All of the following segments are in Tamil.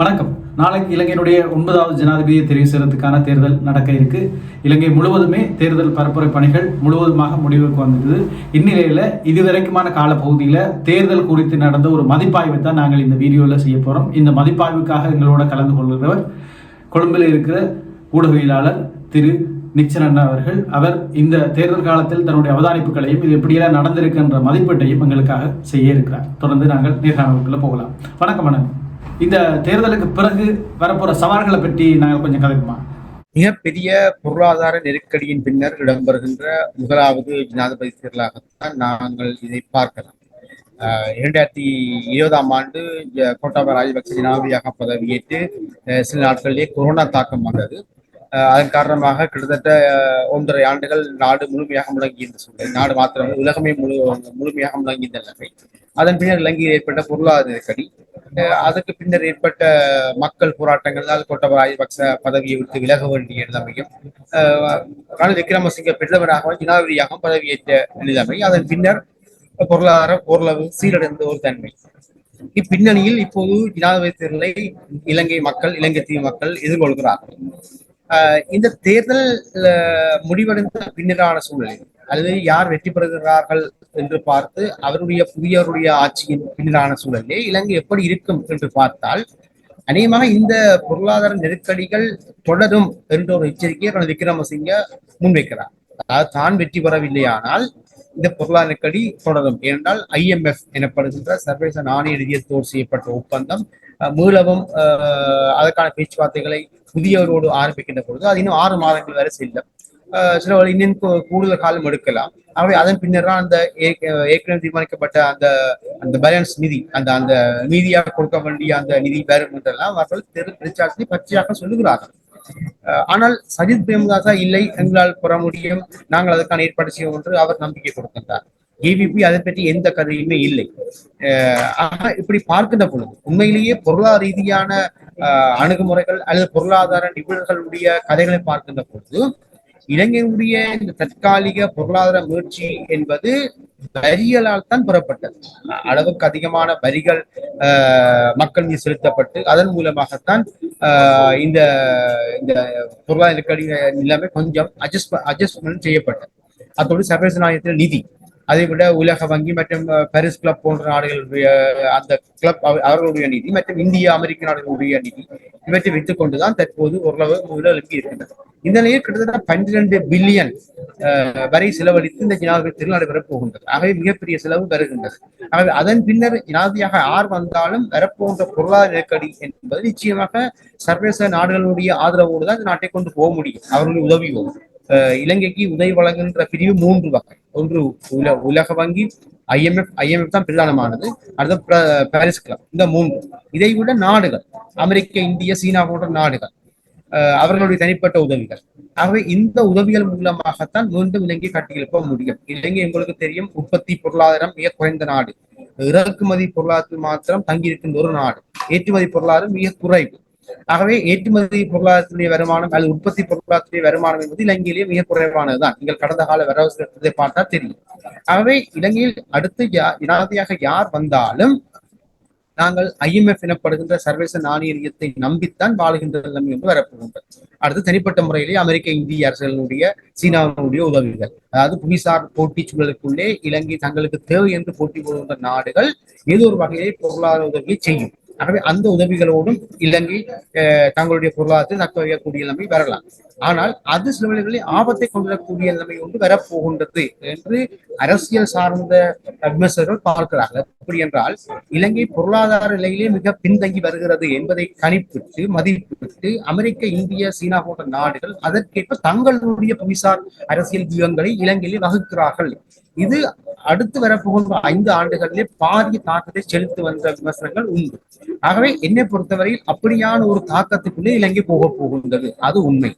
வணக்கம். நாளைக்கு இலங்கையினுடைய ஒன்பதாவது ஜனாதிபதியை தெரிவு செய்யறதுக்கான தேர்தல் நடக்க இருக்கு. இலங்கை முழுவதுமே தேர்தல் பரப்புரை பணிகள் முழுவதுமாக முடிவுக்கு வந்தது இந்நிலையில இதுவரைக்குமான காலப்பகுதியில் தேர்தல் குறித்து நடந்த ஒரு மதிப்பாய்வை தான் நாங்கள் இந்த வீடியோவில் செய்ய போறோம். இந்த மதிப்பாய்வுக்காக எங்களோட கலந்து கொள்கிறவர் கொழும்பில் இருக்கிற ஊடகவியலாளர் திரு நிச்சன் அண்ணா அவர்கள். அவர் இந்த தேர்தல் காலத்தில் தன்னுடைய அவதானிப்புகளையும் இது எப்படியெல்லாம் நடந்திருக்குன்ற மதிப்பீட்டையும் எங்களுக்காக செய்ய இருக்கிறார். தொடர்ந்து நாங்கள் நேர்காணலுக்குள்ள போகலாம். வணக்கம் வணக்கம் இந்த தேர்தலுக்கு பிறகு வரப்போற சவால்களை பற்றி நாங்கள் கொஞ்சம் கதைப்போமா மிகப்பெரிய பொருளாதார நெருக்கடியின் பின்னர் இடம்பெறுகின்ற முதலாவது ஜனாதிபதி தேர்தலாகத்தான் நாங்கள் இதை பார்க்கலாம். இரண்டாயிரத்தி இருபதாம் ஆண்டு கோட்டாபய ராஜபக்ச ஜனாதிபதியாக பதவியேற்று சில நாட்களிலே கொரோனா தாக்கம் வந்தது. அதன் காரணமாக கிட்டத்தட்ட ஒன்றரை ஆண்டுகள் நாடு முழுமையாக முடங்கியிருந்த சூழ்நிலை. நாடு மாத்திரம் உலகமே முழு முழுமையாக முடங்கியிருந்த நிலைமை. அதன் பின்னர் இலங்கையில் ஏற்பட்ட பொருளாதார நெருக்கடி. அதற்கு பின்னர் ஏற்பட்ட மக்கள் போராட்டங்களால் கோட்டபய ராஜபக்ச பதவியை விட்டு விலக வேண்டிய நிலைமையும் ரணில் விக்ரமசிங்க பிரதமராகவும் ஜனாதிபதியாகவும் பதவியேற்ற நிலைமை அதன் பின்னர் பொருளாதாரம் ஓரளவு சீரடைந்த ஒரு தன்மை. இப்பின்னணியில் இப்போது ஜனாதிபதி தேர்தலை இலங்கை மக்கள் இலங்கை தீவு மக்கள் எதிர்கொள்கிறார்கள். ஆஹ் இந்த தேர்தல் முடிவடைந்த பின்னரான சூழலில் அல்லது யார் வெற்றி பெறுகிறார்கள் என்று பார்த்து அவருடைய புதியவருடைய ஆட்சியின் பின்னரான சூழலே இலங்கை எப்படி இருக்கும் என்று பார்த்தால் அநேகமாக இந்த பொருளாதார நெருக்கடிகள் தொடரும் என்ற ஒரு எச்சரிக்கையை ரணில் விக்ரமசிங்க முன்வைக்கிறார். அதாவது தான் வெற்றி பெறவில்லையானால் இந்த பொருளாதார நெருக்கடி தொடரும். ஏனென்றால் ஐஎம்எஃப் எனப்படுகின்ற சர்வதேச நாணய நிதியத்தோடு செய்யப்பட்ட ஒப்பந்தம் மீளவும் அதற்கான பேச்சுவார்த்தைகளை புதியவரோடு ஆரம்பிக்கின்ற பொழுது அது இன்னும் ஆறு மாதங்கள் வரை செல்லும். சில இன்னும் கூடுதல் காலம் எடுக்கலாம். ஆகவே அதன் பின்னர் தான் அந்த ஏற்கனவே தீர்மானிக்கப்பட்ட அந்த அந்த பேலன்ஸ் நிதி அந்த அந்த மீதியாக கொடுக்க வேண்டிய அந்த நிதி வரும் என்றெல்லாம் அவர்கள் தெரு பிரச்சாரத்தை பச்சையாக சொல்லுகிறார்கள். ஆனால் சஜித் பிரேமதாசா இல்லை எங்களால் பெற முடியும். நாங்கள் அதற்கான ஏற்பாடு செய்வோம் என்று அவர் நம்பிக்கை கொடுக்கின்றார். ஏவிபி அதை பற்றி எந்த கதையுமே இல்லை. ஆக இப்படி பார்க்கின்ற பொழுது உண்மையிலேயே பொருளாதார ரீதியான அணுகுமுறைகள் அல்லது பொருளாதார நிபுணர்களுடைய கதைகளை பார்க்கின்ற பொழுது இலங்கையுடைய இந்த தற்காலிக பொருளாதார முயற்சி என்பது வரிகளால் தான் பெறப்பட்டது. அளவுக்கு அதிகமான வரிகள் ஆஹ், மக்கள் மீது செலுத்தப்பட்டு அதன் மூலமாகத்தான் ஆஹ், இந்த இந்த பொருளாதார நெருக்கடி நிலைமை கொஞ்சம் அட்ஜஸ்ட் அட்ஜஸ்ட்மெண்ட் செய்யப்பட்டது. அத்தோடு சர்வதேச நாணயத்தில் நிதி. அதை விட உலக வங்கி மற்றும் பாரிஸ் கிளப் போன்ற நாடுகளுடைய அந்த கிளப் அவர்களுடைய நிதி மற்றும் இந்திய அமெரிக்க நாடுகளுடைய நிதி இவற்றை வைத்துக் கொண்டுதான் தற்போது ஓரளவு முதலெழுப்பி இருக்கின்றது. இந்த நிலையில் கிட்டத்தட்ட பன்னிரண்டு பில்லியன் வரை செலவழித்து இந்த ஜனாதிபதி நடைபெறப் போகின்றது. ஆகவே மிகப்பெரிய செலவு வருகின்றது. ஆகவே அதன் பின்னர் ஜனாதியாக யார் வந்தாலும் வரப்போன்ற பொருளாதார நெருக்கடி என்பது நிச்சயமாக சர்வதேச நாடுகளுடைய ஆதரவோடு தான் இந்த நாட்டை கொண்டு போக முடியும். அவர்களுடைய உதவியோடு. இலங்கைக்கு உதவி வழங்குகின்ற பிரிவு மூன்று வகை. ஒன்று உல உலக வங்கி ஐஎம்எஃப் ஐஎம்எஃப் தான் பிரதானமானது. அடுத்த பாரிஸ் கிளப் இந்த மூன்று. இதை விட நாடுகள் அமெரிக்க இந்திய சீனா போன்ற நாடுகள் அவர்களுடைய தனிப்பட்ட உதவிகள். ஆகவே இந்த உதவிகள் மூலமாகத்தான் மீண்டும் இலங்கை கட்டியெழுப்ப முடியும். இலங்கை உங்களுக்கு தெரியும் உற்பத்தி பொருளாதாரம் மிக குறைந்த நாடு. இறக்குமதி பொருளாதாரத்தில் மாத்திரம் தங்கியிருக்கின்ற ஒரு நாடு. ஏற்றுமதி பொருளாதாரம் மிக குறைவு. ஆகவே ஏற்றுமதி பொருளாதாரத்துடைய வருமானம் அல்லது உற்பத்தி பொருளாதாரத்துடைய வருமானம் என்பது இலங்கையிலேயே மிக குறைவானதுதான். நீங்கள் கடந்த கால வரவு பார்த்தா தெரியும். ஆகவே இலங்கையில் அடுத்து யா- யார் வந்தாலும் நாங்கள் ஐஎம்எஃப் எனப்படுகின்ற சர்வதேச நாணய நிதியத்தை நம்பித்தான் வாழுகின்ற நிலைமை என்று வரப்போகின்றது. அடுத்து தனிப்பட்ட முறையிலே அமெரிக்க இந்திய அரசுகளுடைய சீனாவினுடைய உதவிகள். அதாவது புவிசார் போட்டி சூழலுக்குள்ளே இலங்கை தங்களுக்கு தேவை என்று போட்டி போடுகின்ற நாடுகள் ஏதோ ஒரு வகையை பொருளாதார உதவியை செய்யும். ஆகவே அந்த உதவிகளோடும் இலங்கை தங்களுடைய பொருளாதாரத்தை தக்க வைக்கக்கூடிய நிலைமை வரலாம். ஆனால் அது சில வேளைகளில் ஆபத்தை கொண்டிருக்கக்கூடிய நிலைமை ஒன்று வரப்போகின்றது என்று அரசியல் சார்ந்த விமர்சகர்கள் பார்க்கிறார்கள். அப்படி என்றால் இலங்கை பொருளாதார நிலையிலே மிக பின்தங்கி வருகிறது என்பதை கணிப்பிட்டு மதிப்பிட்டு அமெரிக்க இந்திய சீனா போன்ற நாடுகள் அதற்கேற்ப தங்களுடைய புவிசார் அரசியல் வியூகங்களை இலங்கையிலே வகுக்கிறார்கள். இது அடுத்து வரப்போகின்ற ஐந்து ஆண்டுகளிலே பாரிய தாக்கத்தை செலுத்தி வந்த விமர்சனங்கள் உண்டு. ஆகவே என்னை பொறுத்தவரையில் அப்படியான ஒரு தாக்கத்துக்குள்ளே இலங்கை போக போகின்றது. அது உண்மை.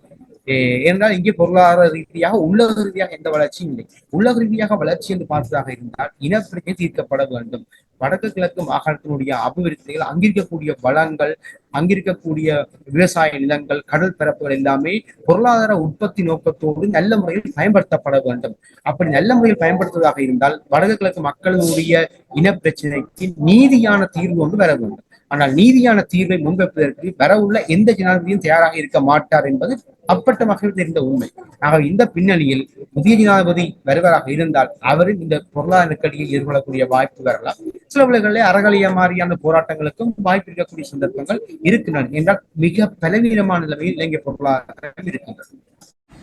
ஏனென்றால் இங்கே பொருளாதார ரீதியாக உள்ளக ரீதியாக எந்த வளர்ச்சியும் இல்லை. உள்ளக ரீதியாக வளர்ச்சி என்று பார்த்ததாக இருந்தால் இனப்பிரச்சனை தீர்க்கப்பட வேண்டும். வடக்கு கிழக்கு மாகாணத்தினுடைய அபிவிருத்திகள் அங்கிருக்கக்கூடிய வளங்கள் அங்கிருக்கக்கூடிய விவசாய நிலங்கள் கடல் பரப்புகள் எல்லாமே பொருளாதார உற்பத்தி நோக்கத்தோடு நல்ல முறையில் பயன்படுத்தப்பட வேண்டும். அப்படி நல்ல முறையில் பயன்படுத்துவதாக இருந்தால் வடக்கு கிழக்கு மக்களுடைய இனப்பிரச்சனைக்கு நீதியான தீர்வு ஒன்று வர வேண்டும். ஆனால் நீதியான தீர்வை முன்வைப்பதற்கு வரவுள்ள எந்த ஜனாதிபதியும் தயாராக இருக்க மாட்டார் என்பது அப்பட்டமாக தெரிந்த உண்மை. ஆக இந்த பின்னணியில் புதிய ஜனாதிபதி வருவராக இருந்தால் அவரும் இந்த பொருளாதார நெருக்கடியில் எதிர்கொள்ளக்கூடிய வாய்ப்பு வரலாம். சில வேளைகளில் அறகலிய மாதிரியான போராட்டங்களுக்கும் வாய்ப்பு இருக்கக்கூடிய சந்தர்ப்பங்கள் இருக்கின்றன என்றால் மிக பலவீனமான நிலைமையில் இலங்கை பொருளாதாரம் இருக்கின்றது.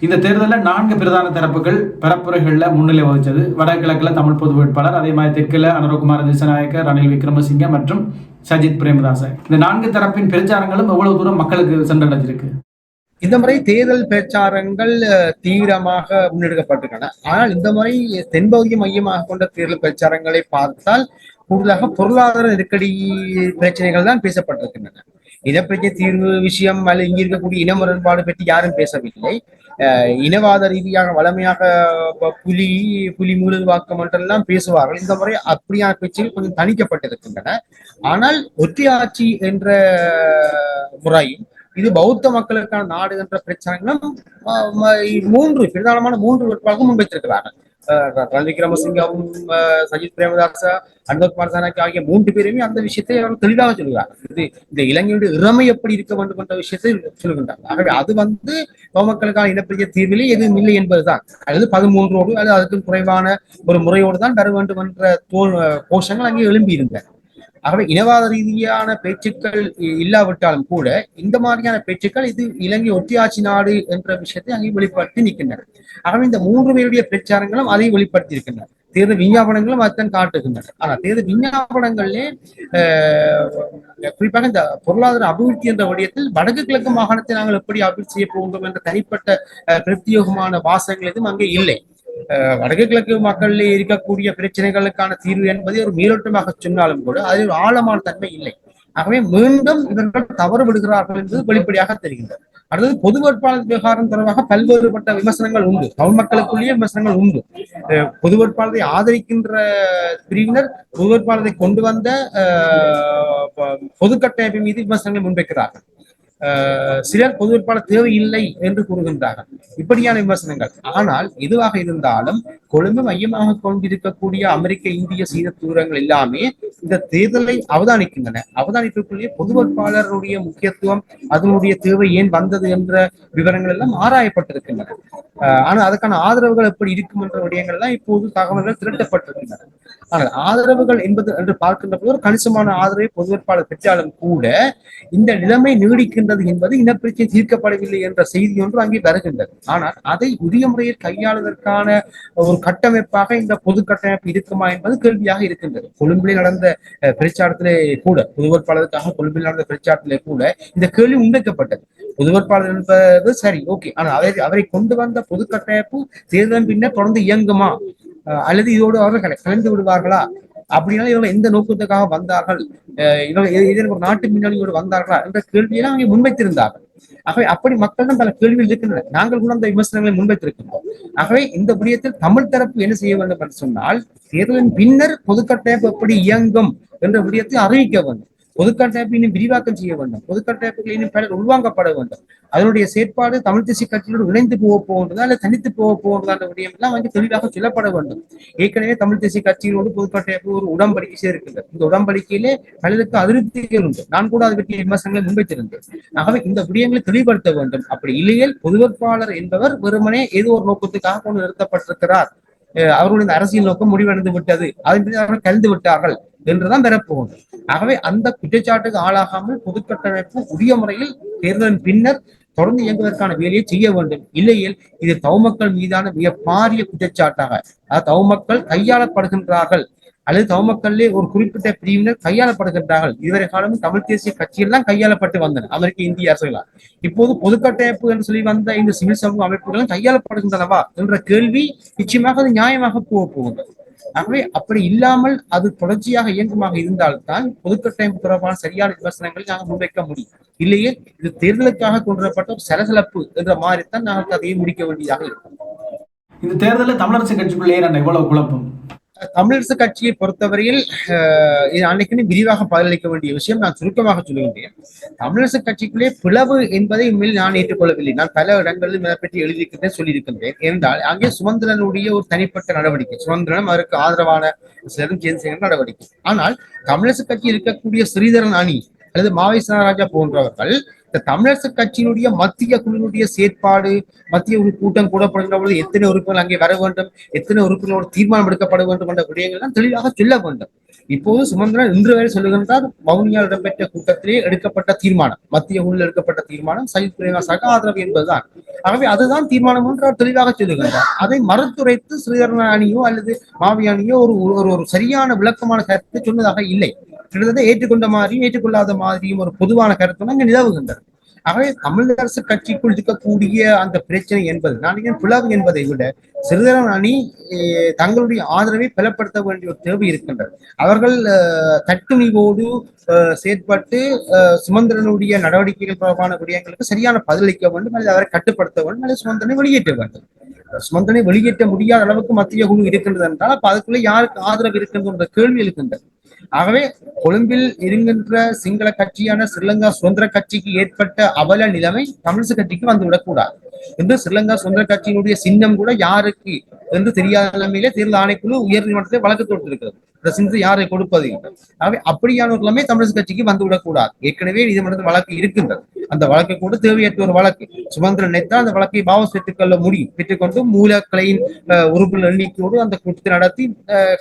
இந்த தேர்தலில் நான்கு பிரதான தரப்புகள் பரப்புரைகளில் முன்னிலை வகித்தது. வடகிழக்கில் தமிழ் பொது வேட்பாளர் அதே மாதிரி தெற்கில் அனுரகுமார திசநாயக்கர் ரணில் விக்ரமசிங்க மற்றும் சஜித் பிரேமதாச. இந்த நான்கு தரப்பின் பிரச்சாரங்களும் எவ்வளவு தூரம் மக்களுக்கு சென்றடைஞ்சிருக்கு? இந்த முறை தேர்தல் பிரச்சாரங்கள் தீவிரமாக முன்னெடுக்கப்பட்டிருக்கின்றன. ஆனால் இந்த முறை தென்பகுதி மையமாக கொண்ட தேர்தல் பிரச்சாரங்களை பார்த்தால் கூடுதலாக பொருளாதார நெருக்கடி பிரச்சனைகள் தான் பேசப்பட்டிருக்கின்றன. இனப்பிரச்சனை தீர்வு விஷயம் அல்ல இங்க இருக்கக்கூடிய இன முரண்பாடு பற்றி யாரும் பேசவில்லை. அஹ், இனவாத ரீதியாக வளமையாக புலி புலி மூலல் வாக்கம் என்றெல்லாம் பேசுவார்கள். இந்த முறை அப்படியான பேச்சுகள் கொஞ்சம் தணிக்கப்பட்டிருக்கின்றன. ஆனால் ஒற்றையாட்சி என்ற முறையும் இது பௌத்த மக்களுக்கான நாடு என்ற பிரச்சனைகளும் மூன்று பிரதானமான மூன்று வேட்பாளர்கள் முன்வைத்திருக்கிறார்கள். ரணில் விக்ரமசிங்கவும் சஜித் பிரேமதாச அன்பகுமார் சானாக்கி ஆகிய மூன்று பேருமே அந்த விஷயத்தை அவர் தெளிவாக சொல்கிறார். இது இந்த இளைஞருடைய இறமை எப்படி இருக்க வேண்டும் என்ற விஷயத்தை சொல்கின்றார். ஆகவே அது வந்து பொதுமக்களுக்கான இனப்பிரிய தீர்விலே எதுவும் இல்லை என்பதுதான். அல்லது பதிமூன்றோடு அல்லது அதுக்கு குறைவான ஒரு முறையோடு தான் தர வேண்டும் என்ற தோ கோஷங்கள் அங்கே எழும்பி ஆகவே இனவாத ரீதியான பேச்சுக்கள் இல்லாவிட்டாலும் கூட இந்த மாதிரியான பேச்சுக்கள் இது இலங்கை ஒட்டியாட்சி நாடு என்ற விஷயத்தை அங்கே வெளிப்படுத்தி நிற்கின்றன. ஆகவே இந்த மூன்று பேருடைய பிரச்சாரங்களும் அதை வெளிப்படுத்தி இருக்கின்றன. தேர்தல் விஞ்ஞாபனங்களும் அதைத்தான் காட்டுகின்றன. ஆனால் தேர்தல் விஞ்ஞாபனங்களிலே ஆஹ், குறிப்பாக இந்த பொருளாதார அபிவிருத்தி என்ற விடயத்தில் வடக்கு கிழக்கு மாகாணத்தை நாங்கள் எப்படி அபிவிருத்தி செய்ய போகின்றோம் என்ற தனிப்பட்ட பிரத்யோகமான பிரத்யேகமான வாசகங்கள் எதுவும் அங்கே இல்லை. வடக்கு கிழக்கு மக்களில் இருக்கக்கூடிய பிரச்சனைகளுக்கான தீர்வு என்பதை ஒரு மேலோட்டமாக சொன்னாலும் கூட அதில் ஒரு ஆழமான தன்மை இல்லை. ஆகவே மீண்டும் இவர்கள் தவறு விடுகிறார்கள் என்பது வெளிப்படையாக தெரிகின்றது. அடுத்தது பொது வேட்பாளர் விவகாரம் தொடர்பாக பல்வேறுபட்ட விமர்சனங்கள் உண்டு. தமிழ் மக்களுக்குள்ளேயே விமர்சனங்கள் உண்டு. அஹ் பொது வேட்பாளரை ஆதரிக்கின்ற பிரிவினர் பொது வேட்பாளரை கொண்டு வந்த பொது கட்டமைப்பு மீது விமர்சனங்களை முன்வைக்கிறார்கள். சிலர் பொது வேட்பாளர் தேவையில்லை என்று கூறுகின்றார்கள். இப்படியான விமர்சனங்கள். ஆனால் எதுவாக இருந்தாலும் கொழும்பு மையமாக கொண்டிருக்கக்கூடிய அமெரிக்க இந்திய சீன தூரங்கள் எல்லாமே இந்த தேர்தலை அவதானிக்கின்றன. அவதானிப்புக்குள்ளேயே பொது வேட்பாளருடைய முக்கியத்துவம் அதனுடைய தேவை ஏன் வந்தது என்ற விவரங்கள் எல்லாம் ஆராயப்பட்டிருக்கின்றன. அஹ் ஆனால் அதுக்கான ஆதரவுகள் எப்படி இருக்கும் என்ற விடயங்கள் எல்லாம் இப்போது தகவல்கள் திரட்டப்பட்டிருக்கின்றன. ஆனால் ஆதரவுகள் என்பது என்று பார்க்கின்ற போது ஒரு கணிசமான ஆதரவை பொது வேட்பாளர் பெற்றாலும் கூட இந்த நிலைமை நீடிக்கின்றது என்பது இனப்பிரச்சனை தீர்க்கப்படவில்லை என்ற செய்தி ஒன்று அங்கே வருகின்றது. ஆனால் அதை உரிய முறையில் கையாளுவதற்கான ஒரு கட்டமைப்பாக இந்த பொது கட்டமைப்பு இருக்குமா என்பது கேள்வியாக இருக்கின்றது. கொழும்பில் நடந்த பிரச்சாரத்திலே கூட பொது வேட்பாளருக்காக கொழும்பில் நடந்த பிரச்சாரத்திலே கூட இந்த கேள்வி முன்வைக்கப்பட்டது. பொது வேட்பாளர் என்பது சரி ஓகே. ஆனால் அவரை அவரை கொண்டு வந்த பொது கட்டமைப்பு தேர்தலின் பின்னர் தொடர்ந்து இயங்குமா? அஹ், அல்லது இதோடு அவர்கள் கலந்து விடுவார்களா? அப்படின்னா இவங்க எந்த நோக்கத்துக்காக வந்தார்கள்? அஹ் இவங்க ஏதேனும் ஒரு நாட்டு பின்னணியோடு வந்தார்களா? என்ற கேள்வியெல்லாம் அவங்க முன்வைத்திருந்தார்கள். ஆகவே அப்படி மக்களிடம் பல கேள்விகள் இருக்கின்றன. நாங்கள் கூட அந்த விமர்சனங்களை முன்வைத்திருக்கின்றோம். ஆகவே இந்த விடயத்தில் தமிழ் தரப்பு என்ன செய்ய வேண்டும் என்று சொன்னால் தேர்தலின் பின்னர் பொதுக்கட்டமைப்பு எப்படி இயங்கும் என்ற விடயத்தை அறிவிக்க வேண்டும். பொதுக்கட்டமைப்பு இன்னும் விரிவாக்கம் செய்ய வேண்டும். பொதுக்கட்டமைப்புகள் இன்னும் பலர் உள்வாங்கப்பட வேண்டும். அதனுடைய செயற்பாடு தமிழ் தேசிய கட்சியோடு இணைந்து போக போகின்றதா அல்லது தனித்து போக போகின்றதா விடயம் எல்லாம் வந்து தெளிவாக சொல்லப்பட வேண்டும். ஏற்கனவே தமிழ் தேசிய கட்சிகளோடு தயாரிப்பு ஒரு உடன்படிக்கை செய்திருக்கின்றது இந்த உடன்படிக்கையிலே பலருக்கு அதிருப்திகள் உண்டு. நான் கூட அதை பற்றிய விமர்சனங்களை முன்வைத்திருந்தேன். ஆகவே இந்த விடயங்களை தெளிவுபடுத்த வேண்டும். அப்படி இல்லையே பொது வேட்பாளர் என்பவர் வெறுமனே ஏதோ ஒரு நோக்கத்துக்காக கொண்டு நிறுத்தப்பட்டிருக்கிறார். அஹ் அவர்களுடைய அரசியல் நோக்கம் முடிவடைந்து விட்டது அதன் பிறகு அவர்கள் கலந்து விட்டார்கள் என்றுதான் பெறப்போகும் ஆகவே அந்த குற்றச்சாட்டுக்கு ஆளாகாமல் பொதுக்கட்டமைப்பு உரிய முறையில் தேர்தலின் பின்னர் தொடர்ந்து இயங்குவதற்கான வேலையை செய்ய வேண்டும். இல்லையில் இது தவமக்கள் மீதான மிக பாரிய குற்றச்சாட்டாக. அதாவது தவமக்கள் கையாளப்படுகின்றார்கள். அல்லது தவமக்களிலே ஒரு குறிப்பிட்ட பிரிவினர் கையாளப்படுகின்றார்கள். இதுவரை காலமும் தமிழ் தேசிய கட்சிகள் தான் கையாளப்பட்டு வந்தன. அமெரிக்க இந்திய அரசுகளால். இப்போது பொதுக்கட்டமைப்பு என்று சொல்லி வந்த இந்த சிவில் சமூக அமைப்புகளும் கையாளப்படுகின்றனவா என்ற கேள்வி நிச்சயமாக அது நியாயமாக போக போகின்றது ஆகவே அப்படி இல்லாமல் அது தொடர்ச்சியாக இயங்குமாக இருந்தால்தான் பொதுக்கட்டமைப்பு தொடர்பான சரியான விமர்சனங்களை நாங்கள் முன்வைக்க முடியும். இல்லையே இது தேர்தலுக்காக கொண்டுவரப்பட்ட ஒரு சலசலப்பு என்ற மாதிரித்தான் நாங்கள் கதையை முடிக்க வேண்டியதாக இருக்கும். இந்த தேர்தலில் தமிழரசு கட்சிக்குள்ளே நான் எவ்வளவு குழப்பம்? தமிழரசு கட்சியை பொறுத்தவரையில் இது அன்னைக்குன்னு விரிவாக பதிலளிக்க வேண்டிய விஷயம் நான் சுருக்கமாக சொல்லுகின்றேன். தமிழரசு கட்சிக்குள்ளே பிளவு என்பதை உண்மையில் நான் ஏற்றுக்கொள்ளவில்லை. நான் பல இடங்களில் இதை பற்றி எழுதியிருக்கின்றேன் சொல்லியிருக்கின்றேன். என்றால் அங்கே சுமந்திரனுடைய ஒரு தனிப்பட்ட நடவடிக்கை சுமந்திரனும் அவருக்கு ஆதரவான சிலரும் சேர்ந்து நடவடிக்கை. ஆனால் தமிழரசு கட்சி இருக்கக்கூடிய ஸ்ரீதரன் அணி அல்லது மாவை ராஜா போன்றவர்கள் இந்த தமிழரசு கட்சியினுடைய மத்திய குழுவினுடைய செயற்பாடு மத்திய குழு கூட்டம் கூடப்படுகின்ற பொழுது எத்தனை உறுப்பினர்கள் அங்கே வர வேண்டும் எத்தனை உறுப்பினர்களோடு தீர்மானம் எடுக்கப்பட வேண்டும் என்ற விடயங்கள் எல்லாம் தெளிவாக சொல்ல வேண்டும். இப்போது சுமந்திரன் இன்று வரை சொல்லுகின்றார் மவுனியால் இடம்பெற்ற கூட்டத்திலே எடுக்கப்பட்ட தீர்மானம் மத்திய குழுவில் எடுக்கப்பட்ட தீர்மானம் சஜித் பிரேமசாக ஆதரவு என்பதுதான். ஆகவே அதுதான் தீர்மானம் என்று அவர் தெளிவாக சொல்லுகின்றார். அதை மறுத்துரைத்து ஸ்ரீதரன் அணியோ அல்லது மாவி அணியோ ஒரு ஒரு ஒரு சரியான விளக்கமான கருத்தை சொன்னதாக இல்லை. கிட்டத்தட்ட ஏற்றுக்கொண்ட மாதிரியும் ஏற்றுக்கொள்ளாத மாதிரியும் ஒரு பொதுவான கருத்து அங்கு நிலவுகின்றது. ஆகவே தமிழரசு கட்சிக்குள் இருக்கக்கூடிய அந்த பிரச்சனை என்பது நான் ஏன் பிளவு என்பதை விட சிறுதரன் அணி தங்களுடைய ஆதரவை பலப்படுத்த வேண்டிய ஒரு தேவை இருக்கின்றது. அவர்கள் அஹ், தட்டுணிவோடு செயற்பட்டு அஹ், சுமந்திரனுடைய நடவடிக்கைகள் தொடர்பான விடயங்களுக்கு சரியான பதிலளிக்க வேண்டும் அல்லது அவரை கட்டுப்படுத்த வேண்டும் அல்லது சுமந்திரனை வெளியேற்ற வேண்டும். சுமந்திரனை வெளியேற்ற முடியாத அளவுக்கு மத்திய குழு இருக்கின்றது என்றால் அப்ப அதுக்குள்ள யாருக்கு ஆதரவு இருக்கின்ற கேள்வி இருக்கின்றது ஆகவே கொழும்பில் இருக்கின்ற சிங்கள கட்சியான ஸ்ரீலங்கா சுதந்திர கட்சிக்கு ஏற்பட்ட அவல நிலைமை தமிழிசை கட்சிக்கு வந்து விடக்கூடாது என்று ஸ்ரீலங்கா சுதந்திர கட்சியினுடைய சின்னம் கூட யாருக்கு என்று தெரியாத நிலைமையிலே தேர்தல் ஆணைக்குழு உயர் நீதிமன்றத்தை வழக்கு தொட்டிருக்கிறது யாரை கொடுப்பது ஆகவே அப்படியான ஒரு தமிழக கட்சிக்கு வந்து விடக்கூடாது ஏற்கனவே நீதிமன்றத்தில் வழக்கு இருக்கின்றது. அந்த வழக்கு கூட தேவையற்ற ஒரு வழக்கு. சுமந்திரன் நினைத்தால் அந்த வழக்கை வாபஸ் பெற்றுக்கொள்ள முடியும். பெற்றுக்கொண்டு மூலக்கலையின் அஹ், உறுப்பினர் எண்ணிக்கையோடு அந்த கூட்டத்தை நடத்தி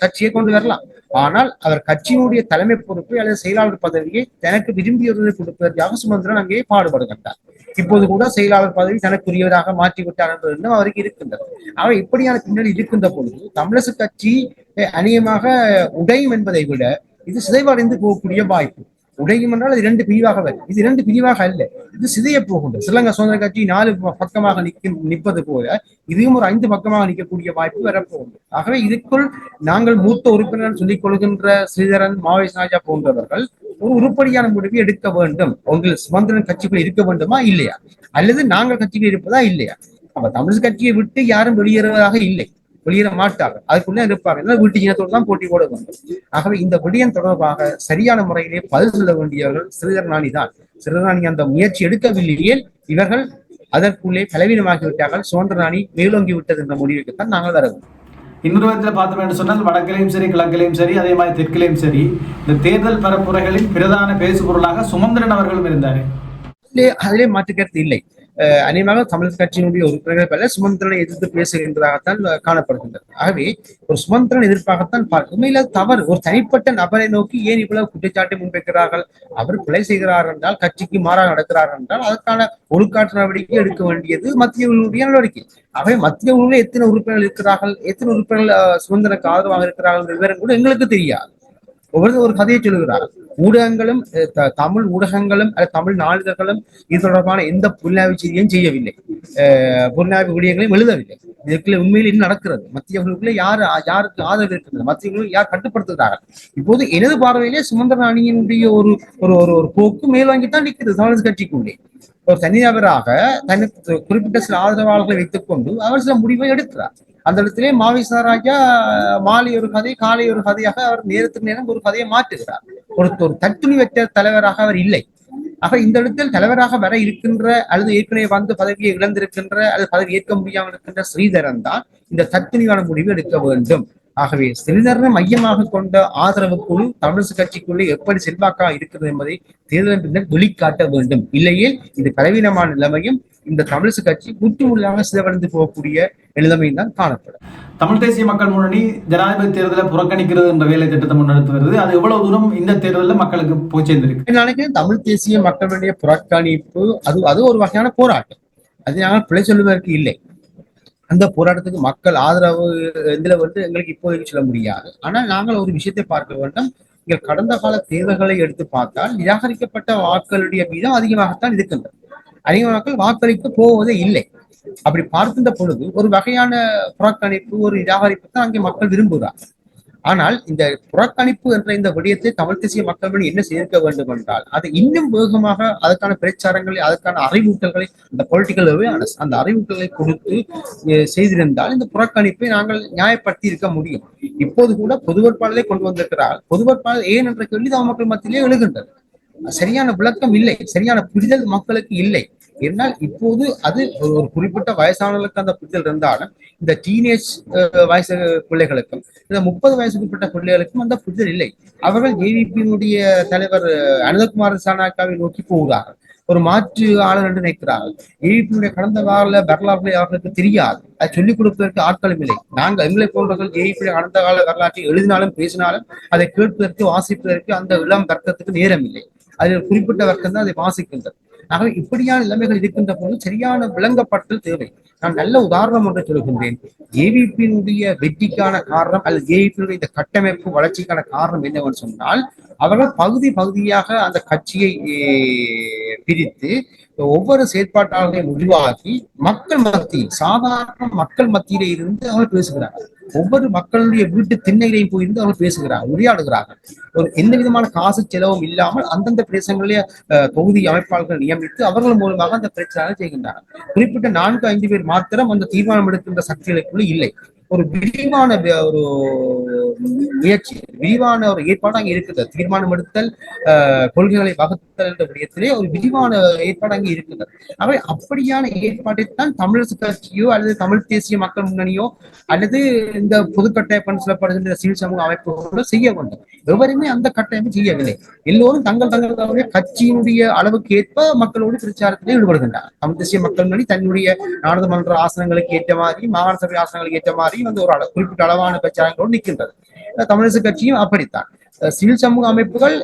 கட்சியை கொண்டு வரலாம். ஆனால் அவர் கட்சியினுடைய தலைமை பொறுப்பை அல்லது செயலாளர் பதவியை தனக்கு விரும்பியவர்களை கொடுப்பதற்காக சுமந்திரன் அங்கே பாடுபடுகின்றார். இப்போது கூட செயலாளர் பதவி தனக்குரியவராக மாற்றி விட்டார் என்ற எண்ணம் அவருக்கு இருக்கின்றது. அவர் இப்படியான பின்னணி இருக்கின்ற பொழுது தமிழரசு கட்சி அநியமாக உடையும் என்பதை விட இது சிதைவடைந்து போகக்கூடிய வாய்ப்பு. உடையும் என்றால் அது இரண்டு பிரிவாக வரும். இது இரண்டு பிரிவாக அல்ல. இது சிதைய போகின்றது ஸ்ரீலங்கா சுதந்திர கட்சி நாலு பக்கமாக நிற்க நிற்பது போல இதையும் ஒரு ஐந்து பக்கமாக நிற்கக்கூடிய வாய்ப்பு வரப்போகுது. ஆகவே இதுக்குள் நாங்கள் மூத்த உறுப்பினர் சொல்லிக் கொள்கின்ற ஸ்ரீதரன் மாவேஷ் ராஜா போன்றவர்கள் ஒரு உருப்படியான முடிவை எடுக்க வேண்டும். உங்கள் சுமந்திரன் கட்சிக்குள் இருக்க வேண்டுமா இல்லையா? அல்லது நாங்கள் கட்சிக்குள் இருப்பதா இல்லையா? அப்ப தமிழ் கட்சியை விட்டு யாரும் வெளியேறுவதாக இல்லை. வெளியேற மாட்டார்கள். அதுக்குள்ள இருப்பாங்க. இல்லை வீட்டு இனத்தோடு தான் போட்டி போட வேண்டும் ஆகவே இந்த விடயம் தொடர்பாக சரியான முறையிலே பதில் சொல்ல வேண்டியவர்கள் சிறிதர்நாணி தான். சிறிதர்நாணி அந்த முயற்சி எடுக்கவில்லையே இவர்கள் அதற்குள்ளே பலவீனமாகிவிட்டார்கள். சுதந்திரநாணி மேலோங்கி விட்டது என்ற முடிவுக்குத்தான் நாங்கள் வர வேண்டும். இன்னொரு விதத்தில் பார்த்தோம் என்று சொன்னால் வடக்கிலையும் சரி கிழக்கிலையும் சரி அதே மாதிரி தெற்கிலையும் சரி இந்த தேர்தல் பரப்புரைகளில் பிரதான பேசுபொருளாக சுமந்திரன் அவர்களும் இருந்தார். அதிலே அதிலே மாற்று கருத்து இல்லை. அஹ் அநேகமாக தமிழ் கட்சியினுடைய உறுப்பினர்கள் பல சுமந்திரனை எதிர்த்து பேசுகின்றதாகத்தான் காணப்படுகின்றது. ஆகவே ஒரு சுமந்திரன் எதிர்ப்பாகத்தான் பார்க்க உண்மையில தவறு. ஒரு தனிப்பட்ட நபரை நோக்கி ஏன் இவ்வளவு குற்றச்சாட்டை முன்வைக்கிறார்கள்? அவர் கொலை செய்கிறார் என்றால் கட்சிக்கு மாறாக நடக்கிறார் என்றால் அதற்கான ஒழுக்காற்று நடவடிக்கை எடுக்க வேண்டியது மத்திய குழுவுடைய நடவடிக்கை. ஆகவே மத்திய உள்ள எத்தனை உறுப்பினர்கள் இருக்கிறார்கள்? எத்தனை உறுப்பினர்கள் அஹ், சுதந்திரக்கு ஆதரவாக இருக்கிறார்கள் விவரம் கூட எங்களுக்கு தெரியாது. ஒவ்வொரு ஒரு கதையை சொல்லுகிறார். ஊடகங்களும் தமிழ் ஊடகங்களும் அல்லது தமிழ் நாளிதழ்களும் இது தொடர்பான எந்த புலனாய்வு செய்தியும் செய்யவில்லை. அஹ், புலனாய்வு விடயங்களையும் எழுதவில்லை. இதுக்குள்ள உண்மையில் என்ன நடக்கிறது? மத்தியவர்களுக்குள்ள யார் யாருக்கு ஆதரவு இருக்கிறது மத்தியவர்களும் யார் கட்டுப்படுத்துகிறார்கள்? இப்போது எனது பார்வையிலே சுமந்திர அணியினுடைய ஒரு ஒரு ஒரு ஒரு போக்கு மேல்வாங்கித்தான் நிற்கிறது தமிழர் கட்சிக்குள்ளே. ஒரு தனிநபராக தனி குறிப்பிட்ட சில ஆதரவாளர்களை வைத்துக் கொண்டு அவர் சில முடிவை எடுக்கிறார். அந்த இடத்திலே மாவி மாலை ஒரு கதை காலை ஒரு கதையாக அவர் நேரத்துக்கு நேரம் ஒரு கதையை மாற்றுகிறார். ஒரு ஒரு தட்டுணி வெற்ற தலைவராக அவர் இல்லை. ஆக இந்த இடத்தில் தலைவராக வர இருக்கின்ற அல்லது ஏற்கனவே வந்து பதவியை இழந்திருக்கின்ற அல்லது பதவி ஏற்க முடியாமல் இருக்கின்ற ஸ்ரீதரன் தான் இந்த தத்துணிவான முடிவு எடுக்க வேண்டும். ஆகவே ஸ்ரீதரனை மையமாக கொண்ட ஆதரவு குழு தமிழரசு கட்சிக்குள்ளே எப்படி செல்வாக்கா இருக்கிறது என்பதை தேர்தலின் பின்னர் வெளிக்காட்ட வேண்டும். இல்லையே இது பலவீனமான நிலைமையும் இந்த தமிழரசு கட்சி முற்றுமுள்ளாக சிதவடைந்து போகக்கூடிய நிலைமையும் தான் காணப்படும். தமிழ் தேசிய மக்கள் முன்னணி ஜனாதிபதி தேர்தலை புறக்கணிக்கிறது என்ற வேலை திட்டத்தை முன்னெடுத்து வருது. அது எவ்வளவு தூரம் இந்த தேர்தலில் மக்களுக்கு போய் சேர்ந்திருக்கு நான் நினைக்கிறேன் தமிழ் தேசிய மக்களுடைய புறக்கணிப்பு அது அது ஒரு வகையான போராட்டம். அது நாங்கள் பிழை சொல்வதற்கு இல்லை. அந்த போராட்டத்துக்கு மக்கள் ஆதரவு இதுல வந்து எங்களுக்கு இப்போதைக்கு சொல்ல முடியாது. ஆனால் நாங்கள் ஒரு விஷயத்தை பார்க்க வேண்டும். இங்க கடந்த கால தேர்தல்களை எடுத்து பார்த்தால் நிராகரிக்கப்பட்ட வாக்களுடைய வீதம் அதிகமாகத்தான் இருக்கின்றது. அதிக மக்கள் வாக்களிக்க போவதே இல்லை. அப்படி பார்க்கின்ற பொழுது ஒரு வகையான புறக்கணிப்பு ஒரு நிராகரிப்பு தான் அங்கே மக்கள் விரும்புகிறார் ஆனால் இந்த புறக்கணிப்பு என்ற இந்த விடயத்தை தமிழ் தேசிய மக்கள் என்ன சேர்க்க வேண்டும் என்றால் அதை இன்னும் வேகமாக அதற்கான பிரச்சாரங்களை அதற்கான அறிவூட்டல்களை அந்த பொலிட்டிக்கல் அவேர்னஸ் அந்த அறிவூட்டல்களை கொடுத்து செய்திருந்தால் இந்த புறக்கணிப்பை நாங்கள் நியாயப்படுத்தி இருக்க முடியும். இப்போது கூட பொது வேட்பாளரை கொண்டு வந்திருக்கிறார். பொது வேட்பாளர் ஏன் என்ற கேள்வி தமிழ் மக்கள் மத்தியிலே எழுகின்றது. சரியான விளக்கம் இல்லை. சரியான புரிதல் மக்களுக்கு இல்லை. என்னால் இப்போது அது ஒரு குறிப்பிட்ட வயசானவர்களுக்கு அந்த புரிதல் இருந்தாலும் இந்த டீனேஜ் வயசு பிள்ளைகளுக்கும் இந்த முப்பது வயசுக்குட்பட்ட பிள்ளைகளுக்கும் அந்த புரிதல் இல்லை. அவர்கள் ஏவிபியினுடைய தலைவர் அனந்தகுமார் சானாக்காவை நோக்கி போகிறார்கள். ஒரு மாற்று ஆளர் என்று நினைக்கிறார்கள். ஏவிபியுடைய கடந்த கால வரலாறுகளை அவர்களுக்கு தெரியாது. அதை சொல்லிக் கொடுப்பதற்கு ஆட்களும் இல்லை. நாங்கள் எங்களை போன்றவர்கள் ஏவிபியுடைய கடந்த கால வரலாற்றை எழுதினாலும் பேசினாலும் அதை கேட்பதற்கு வாசிப்பதற்கு அந்த இளம் வர்க்கத்துக்கு நேரம் இல்லை. அதில் குறிப்பிட்ட வர்க்கம் தான் அதை வாசிக்கின்றது. ஆகவே இப்படியான நிலைமைகள் இருக்கின்ற போது சரியான விளங்கப்பட்டல் தேவை. நான் நல்ல உதாரணம் ஒன்று சொல்கின்றேன் ஏவிபியினுடைய வெற்றிக்கான காரணம் அல்லது ஏவிபியினுடைய இந்த கட்டமைப்பு வளர்ச்சிக்கான காரணம் என்னவென்று சொன்னால் அவர்கள் பகுதி பகுதியாக அந்த கட்சியை பிரித்து ஒவ்வொரு செயற்பாட்டாளர்களையும் உருவாக்கி மக்கள் மத்தியில் சாதாரண மக்கள் மத்தியிலே இருந்து அவர்கள் பேசுகிறார்கள். ஒவ்வொரு மக்களுடைய வீட்டு திண்ணையிலையும் போயிருந்து அவர் பேசுகிறார் உரையாடுகிறார்கள் ஒரு எந்த விதமான காசு செலவும் இல்லாமல் அந்தந்த பிரதேசங்களிலே தொகுதி அமைப்பாளர்கள் நியமித்து அவர்கள் மூலமாக அந்த பிரச்சாரம் செய்கின்றனர் குறிப்பிட்ட நான்கு ஐந்து பேர் மாத்திரம் அந்த தீர்மானம் எடுக்கின்ற சக்திகளுக்குள்ள இல்லை. ஒரு விரிவான ஒரு முயற்சி விரிவான ஒரு ஏற்பாடு அங்கே இருக்குது. தீர்மானம் எடுத்தல் கொள்கைகளை வகுத்தல் என்ற விடயத்திலே ஒரு விரிவான ஏற்பாடு அங்கே இருக்குது. அவை அப்படியான ஏற்பாட்டைத்தான் தமிழரசு கட்சியோ அல்லது தமிழ் தேசிய மக்கள் முன்னணியோ அல்லது இந்த பொதுக்கட்டமைப்பு சொல்லப்படுகின்ற சிவில் சமூக அமைப்புகளோ செய்ய வேண்டும். எவருமே அந்த கட்டமைப்பு செய்யவில்லை. எல்லோரும் தங்கள் தங்களுடைய கட்சியினுடைய அளவுக்கு ஏற்ப மக்களோடு பிரச்சாரத்தில் ஈடுபடுகின்றனர். தமிழ் தேசிய மக்கள் முன்னணி தன்னுடைய நாடாளுமன்ற ஆசனங்களுக்கு ஏற்ற மாதிரி மாகாண சபை ஆசனங்களுக்கு ஏற்ற மாதிரி வந்து ஒரு குறிப்பிட்ட அளவான பிரச்சாரங்களோடு நிற்கின்றது கம்யூனிஸ்ட் கட்சியும் அப்படித்தான். சிவில் சமூக அமைப்புகள்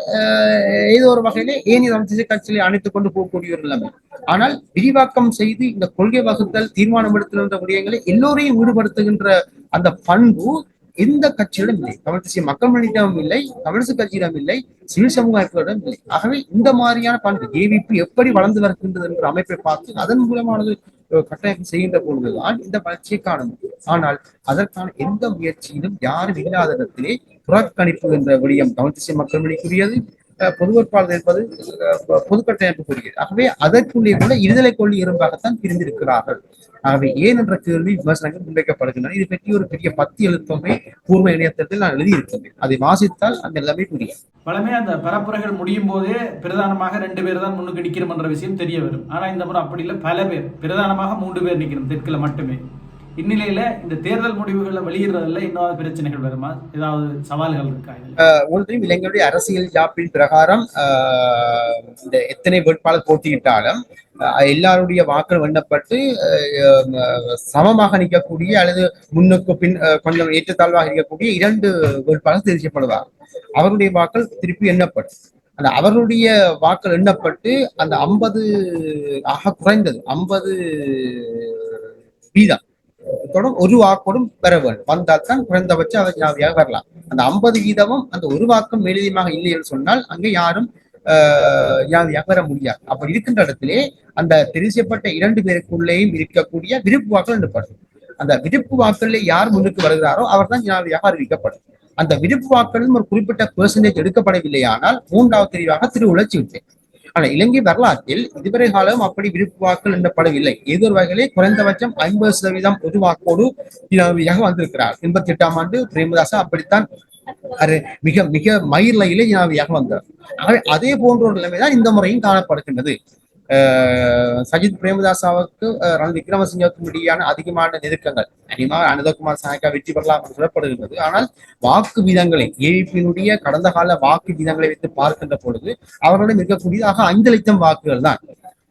ஏதோ ஒரு வகையிலே ஏனைய தமிழ் கட்சிகளை அணைத்துக் கொண்டு போகக்கூடிய ஒரு நிலைமை? ஆனால் விரிவாக்கம் செய்து இந்த கொள்கை வகுத்தல் தீர்மானம் எடுத்துகின்ற விடயங்களை எல்லோரையும் ஈடுபடுத்துகின்ற அந்த பண்பு எந்த கட்சியிடம் இல்லை. தமிழ் மக்கள் மனிதம் இல்லை தமிழரசு கட்சியிடம் இல்லை சிவில் சமூக அமைப்புகளிடம் இல்லை. ஆகவே இந்த மாதிரியான பண்பு ஏவிபி எப்படி வளர்ந்து வருகின்றது என்ற அமைப்பை பார்த்து அதன் மூலமானது கட்டாயம் செய்கின்ற பொழுதுதான் இந்த வளர்ச்சியை காண முடியும் ஆனால் அதற்கான எந்த முயற்சியிலும் யாரும் இல்லாத இடத்திலே புறக்கணிப்பு என்ற விடயம் தமிழ்த்திசை மக்கள் மொழிக்குரியது அஹ், பொதுவேட்பாளர் என்பது அஹ், பொதுக்கட்டமைப்புக்குரியது ஆகவே அதற்குள்ளே கூட இருதலை கொள்ளி இரும்பாகத்தான் பிரிந்திருக்கிறார்கள். ஆகவே ஏன் என்ற கேள்வி விமர்சனங்கள் முன்வைக்கப்படுகின்றன. இது பற்றி ஒரு பெரிய பத்தி எழுத்தமே பூர்வ இணையத்தில் நான் எழுதியிருக்கிறேன் அதை வாசித்தால் அந்த எல்லாமே புரியும். பலமே அந்த பரப்புரைகள் முடியும் போதே பிரதானமாக ரெண்டு பேர் தான் முன்னுக்கு நிற்கிறோம் என்ற விஷயம் தெரிய வரும். ஆனா இந்த முறை அப்படி இல்லை. பல பேர். பிரதானமாக மூன்று பேர் நிற்கிறோம். தெற்குல மட்டுமே. இந்நிலையில இந்த தேர்தல் முடிவுகளை வெளியிடுறதுல இன்னொரு பிரச்சனைகள் வருமா? ஏதாவது சவால்கள் இருக்கா ஒன்றையும் இளைஞருடைய அரசியல் ஜாப்பின் பிரகாரம் ஆஹ், இந்த எத்தனை வேட்பாளர் போட்டியிட்டாலும் எல்லாருடைய வாக்கள் எண்ணப்பட்டு சமமாக நிற்கக்கூடிய அல்லது முன்னுக்கு பின் கொஞ்சம் ஏற்றத்தாழ்வாக இருக்கக்கூடிய இரண்டு வேட்பாளர் தெரிவிக்கப்படுவார். அவருடைய வாக்கள் திருப்பி எண்ணப்படும். அந்த அவருடைய வாக்கள் எண்ணப்பட்டு அந்த ஐம்பது ஆக குறைந்தது ஐம்பது வீதம். தொடர் ஒரு வாக்கோடும் பெற வேண்டும். வந்தால் தான் குறைந்தபட்ச அவர் ஜனாதிபதியாக வரலாம் அந்த ஐம்பது வீதமும் அந்த ஒரு வாக்கும் மேலதிகமாக இல்லை என்று சொன்னால் அங்கே யாரும் ஆஹ், ஜனாதிபதியாக வர முடியாது. அப்படி இருக்கின்ற இடத்திலே அந்த தெரிவு இரண்டு பேருக்குள்ளேயும் இருக்கக்கூடிய விருப்பு வாக்கள் எண்ணப்படும் அந்த விருப்பு வாக்களில் யார் முன்னுக்கு வருகிறாரோ அவர் தான் ஜனாதிபதியாக அறிவிக்கப்படும். அந்த விருப்பு வாக்களிலும் ஒரு குறிப்பிட்ட பெர்சன்டேஜ் எடுக்கப்படவில்லை ஆனால் மூன்றாவது தெரிவாக திரு உழைச்சி விட்டேன் ஆனா இலங்கை வரலாற்றில் இதுவரை காலம் அப்படி விருப்பு வாக்கள் எண்ணப்படவில்லை. ஏதோ ஒரு வகையிலே குறைந்தபட்சம் ஐம்பது சதவீதம் ஒரு வாக்கோடு ஜனாதிபதியாக வந்திருக்கிறார். எண்பத்தி எட்டாம் ஆண்டு பிரேமதாசா அப்படித்தான் அது மிக மிக மயிர்லையிலே ஜனாதிபதியாக வந்தார். ஆகவே அதே போன்ற ஒரு நிலைமைதான் இந்த முறையும் காணப்படுகின்றது. சஜித் பிரேமதாசாவுக்கு அஹ், ரணில் விக்ரமசிங்கவுக்கும் இடையான அதிகமான நெருக்கங்கள். அதிகமாக அனுதகுமார் சாயக்கா வெற்றி பெறலாம் என்று சொல்லப்படுகின்றது. ஆனால் வாக்கு வீதங்களை ஏவிப்பினுடைய கடந்த கால வாக்கு வீதங்களை வைத்து பார்க்கின்ற பொழுது அவர்களிடம் இருக்கக்கூடியதாக ஐந்து லட்சம் வாக்குகள் தான்.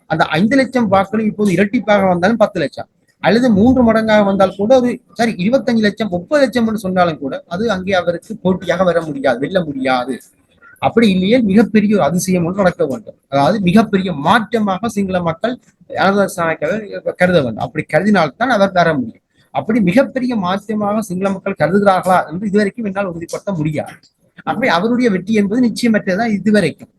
அந்த ஐந்து லட்சம் வாக்குகளும் இப்போது இரட்டிப்பாக வந்தாலும் பத்து லட்சம். அல்லது மூன்று மடங்காக வந்தால் கூட ஒரு சாரி இருபத்தஞ்சு லட்சம் முப்பது லட்சம் என்று சொன்னாலும் கூட அது அங்கே அவருக்கு போட்டியாக வர முடியாது வெல்ல முடியாது. அப்படி இல்லையே மிகப்பெரிய ஒரு அதிசயம் ஒன்று நடக்க வேண்டும். அதாவது மிகப்பெரிய மாற்றமாக சிங்கள மக்கள் அனதசாமிக்காக கருத வேண்டும். அப்படி கருதினால்தான் அவர் பெற முடியும். அப்படி மிகப்பெரிய மாற்றமாக சிங்கள மக்கள் கருதுகிறார்களா என்று இதுவரைக்கும் என்னால் உறுதிப்படுத்த முடியாது. அப்படி அவருடைய வெற்றி என்பது நிச்சயமற்றதான் இதுவரைக்கும்.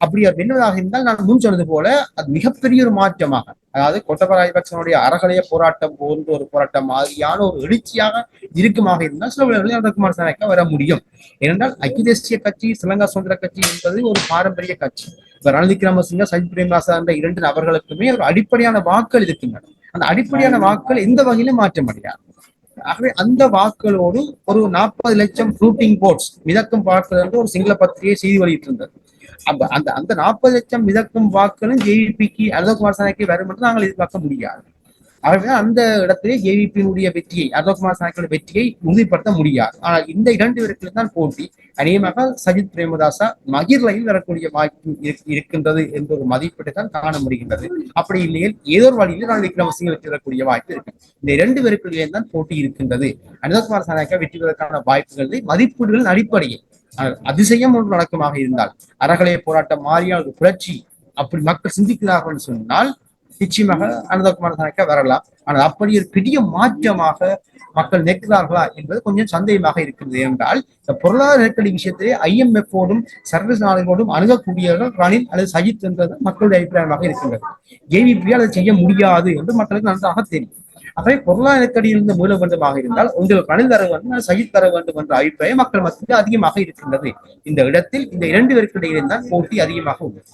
அப்படி அவர் இருந்தால் நான் முன் சொன்னது போல அது மிகப்பெரிய ஒரு மாற்றமாக அதாவது கொட்டப ராஜபக்சனுடைய அறகலைய போராட்டம் போன்ற ஒரு போராட்டம் மாதிரியான ஒரு எழுச்சியாக இருக்குமாக இருந்தால் சில வேளைகளில் அனுகுமார் வர முடியும். ஏனென்றால் ஐக்கிய தேசிய கட்சி சிலங்கா சுதந்திர கட்சி என்பது ஒரு பாரம்பரிய கட்சி. இப்ப ரணில் விக்ரமசிங்க சஜித் பிரேமதாசா என்ற இரண்டு நபர்களுக்குமே ஒரு அடிப்படையான வாக்குகள் இருக்கின்றன அந்த அடிப்படையான வாக்குகள் எந்த வகையிலும் மாற்ற முடியாது ஆகவே அந்த வாக்குகளோடு ஒரு நாற்பது லட்சம் ஃப்ளூட்டிங் போட்ஸ் மிதக்கும் பார்ப்பது என்று ஒரு சிங்கள பத்திரிகை செய்தி வெளியிட்டிருந்தது. அப்ப அந்த அந்த நாற்பது லட்சம் மிதக்கும் வாக்குகளும் ஜேவிபிக்கு அனுதகுமார் சாணக்கிய வரும் என்று நாங்கள் எதிர்பார்க்க முடியாது. ஆகவே அந்த இடத்திலே ஜேவிபியினுடைய வெற்றியை அசோக்குமார் சாணக்கியோட வெற்றியை உறுதிப்படுத்த முடியாது. ஆனால் இந்த இரண்டு பேருக்கு தான் போட்டி. அநேகமாக சஜித் பிரேமதாசா மகிர்லையில் வரக்கூடிய வாய்ப்பு இருக்கின்றது என்ற ஒரு மதிப்பீட்டை தான் காண முடிகின்றது. அப்படி இல்லையில் ஏதோ ஒரு வழியில் நான் விக்ரமசிங்க வெற்றி பெறக்கூடிய வாய்ப்பு இருக்கு. இந்த இரண்டு பேருக்குள்ளேயே தான் போட்டி இருக்கின்றது. அனுதகுமார் சாணக்கியா வெற்றி பெறுவதற்கான வாய்ப்புகள் மதிப்பீடுகளின் அடிப்படையில் அதிசயம் ஒன்று நடக்குமாக இருந்தால் அறகலைய போராட்டம் மாறிய ஒரு புரட்சி அப்படி மக்கள் சிந்திக்கிறார்கள் என்று சொன்னால் நிச்சயமாக அனந்தகுமார் சாணக்கியா வரலாம். ஆனால் அப்படி ஒரு பெரிய மாற்றமாக மக்கள் நிற்கிறார்களா என்பது கொஞ்சம் சந்தேகமாக இருக்கிறது என்றால் இந்த பொருளாதார நெருக்கடி விஷயத்திலே ஐஎம்எஃபோடும் சர்வீஸ் நாடுகளோடும் அணுகக்கூடியவர்கள் ரணில் அல்லது சஜித் என்றது மக்களுடைய அபிப்பிராயமாக இருக்கின்றது. ஜேவிபி அதை செய்ய முடியாது என்று மக்களுக்கு நன்றாக தெரியும். ஆகவே பொருளாதார நெருக்கடியிலிருந்து மீள வேண்டுமாக இருந்தால் உங்கள் ரணில் தர வேண்டும் அல்லது தர வேண்டும் என்ற அபிப்பிராயம் மக்கள் மத்தியில் அதிகமாக இருக்கின்றது. இந்த இடத்தில் இந்த இரண்டு பேருக்கு இடையில்தான் போட்டி அதிகமாக உள்ளது.